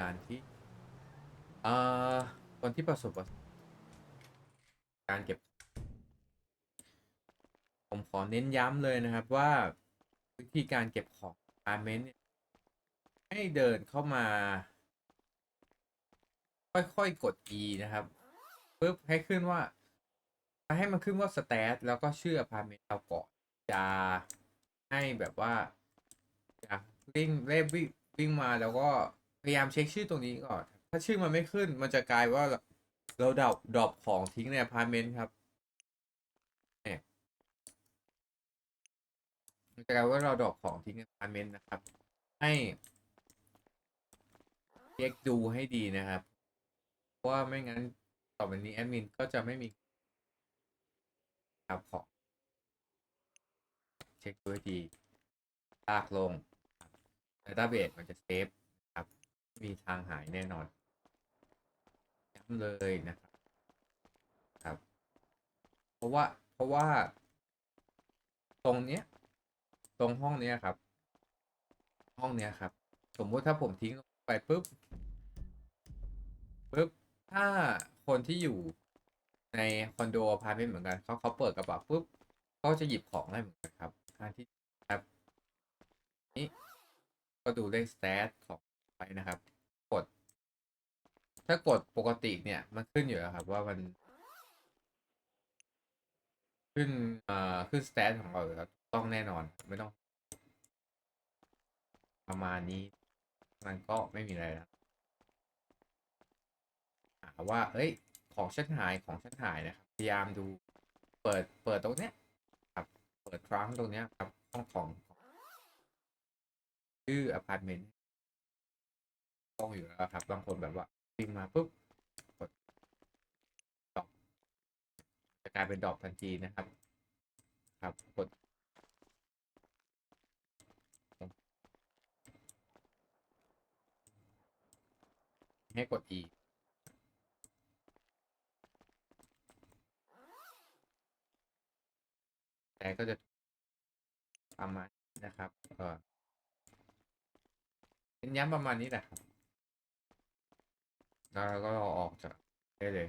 การที่เอ่อคนที่ประสบการเก็บ ผมขอเน้นย้ำเลยนะครับว่าวิธีการเก็บของอาร์เมนต์เนี่ยให้เดินเข้ามา ค่อยๆกด E นะครับปุ๊บให้ขึ้นว่าให้มันขึ้นว่า stat แล้วก็ชื่ออพาร์ตเมนต์เราก่อนจะให้แบบว่าจะวิ่งเล่วิ่งวิ่งมาแล้วก็ พยายามเช็คชื่อตรงนี้ก่อน ถ้าชื่อมันไม่ขึ้น มันจะกลายว่าเราดรอปดรอปของทิ้งในอพาร์ตเมนต์ครับเนี่ยมันจะกลายว่าเราดรอปของทิ้งในอพาร์ตเมนต์นะครับ ให้เช็คดูให้ดีนะครับเพราะว่าไม่งั้นต่อไปนี้แอดมินก็จะไม่มีครับของเช็คดูให้ดีลากลงดัตต้าเบสมันจะเซฟ มีทางหายแน่นอนย้ำเลยนะครับครับ เพราะว่าเพราะว่า ตรงเนี้ย ตรงห้องเนี้ยครับ ห้องเนี้ยครับ สมมุติถ้าผมทิ้งลงไปปุ๊บปุ๊บถ้าคนที่อยู่ในคอนโดอพาร์ตเมนต์เหมือนกันเขาเขาเปิดกระเป๋าปุ๊บก็จะหยิบของได้เหมือนกันครับการที่ครับนี่ก็ดูเลขสเตตของไปนะครับ ถ้ากดปกติเนี่ย มันขึ้นอยู่แล้วครับว่ามัน ขึ้นเอ่อขึ้นสเตตของเราแล้วต้องแน่นอนไม่ต้อง ประมาณนี้มันก็ไม่มีอะไรแล้วหาว่าเอ้ย ของฉันหายของฉันหายนะครับ พยายามดู เปิด เปิดตรงเนี้ย ครับ เปิดทรังก์ตรงเนี้ยครับห้องของชื่ออพาร์ตเมนต์ต้องอยู่แล้วครับ บางคนแบบว่า วิ่งมาปุ๊บกดดอปจะกลายเป็นดอปทันทีนะครับ ครับกดให้กด E แต่ก็จะประมาณนะครับเออเน้นย้ำประมาณนี้แหละครับ แล้วเราก็อออกจากได้เลย